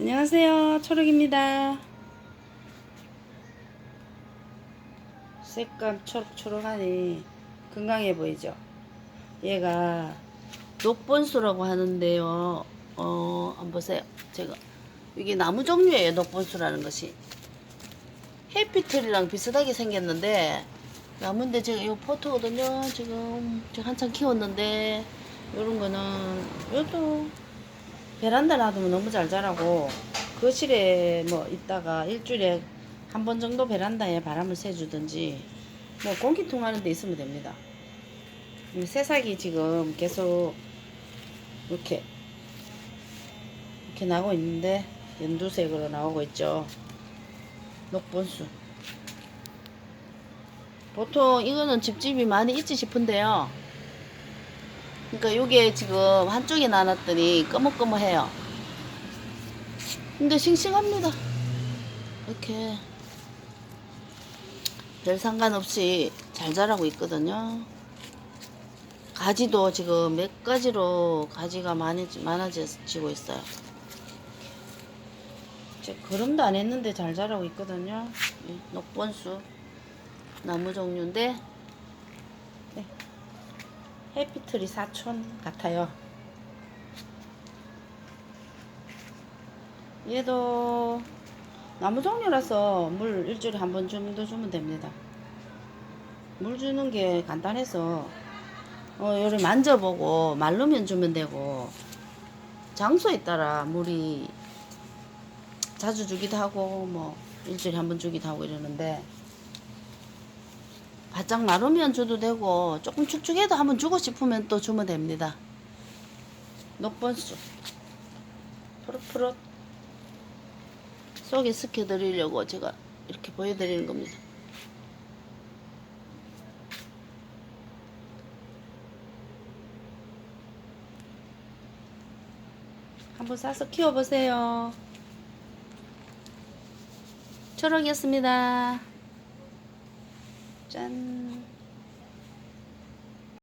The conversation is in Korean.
안녕하세요. 초록입니다. 색감 초록초록하니 건강해 보이죠? 얘가 녹본수라고 하는데요. 어, 한번 보세요. 제가 이게 나무 종류예요. 녹본수라는 것이. 해피틀이랑 비슷하게 생겼는데 나무인데 제가 이거 포토거든요. 지금 제가 한참 키웠는데 이런 거는 이것도 베란다 놔두면 너무 잘 자라고 거실에 뭐 있다가 일주일에 한 번 정도 베란다에 바람을 쐬주든지 뭐 공기통 하는 데 있으면 됩니다. 이 새싹이 지금 계속 이렇게 이렇게 나고 있는데 연두색으로 나오고 있죠. 녹본수. 보통 이거는 집집이 많이 있지 싶은데요. 그러니까 요게 지금 한쪽에 나눴더니 꺼뭇꺼뭇해요. 근데 싱싱합니다. 이렇게 별 상관없이 잘 자라고 있거든요. 가지도 지금 몇 가지로 가지가 많이 많아지고 있어요. 제 걸음도 안 했는데 잘 자라고 있거든요. 이 녹본수 나무 종류인데 네. 해피트리 사촌 같아요. 얘도 나무 종류라서 물 일주일에 한 번 정도 주면 됩니다. 물 주는 게 간단해서 어, 요를 만져보고 말르면 주면 되고 장소에 따라 물이 자주 주기도 하고 뭐 일주일에 한 번 주기도 하고 이러는데 바짝 마르면 줘도 되고 조금 축축해도 한번 주고 싶으면 또 주면 됩니다. 녹번수 푸릇푸릇 속에 스켜드리려고 제가 이렇게 보여드리는 겁니다. 한번 사서 키워보세요. 초록이었습니다. 真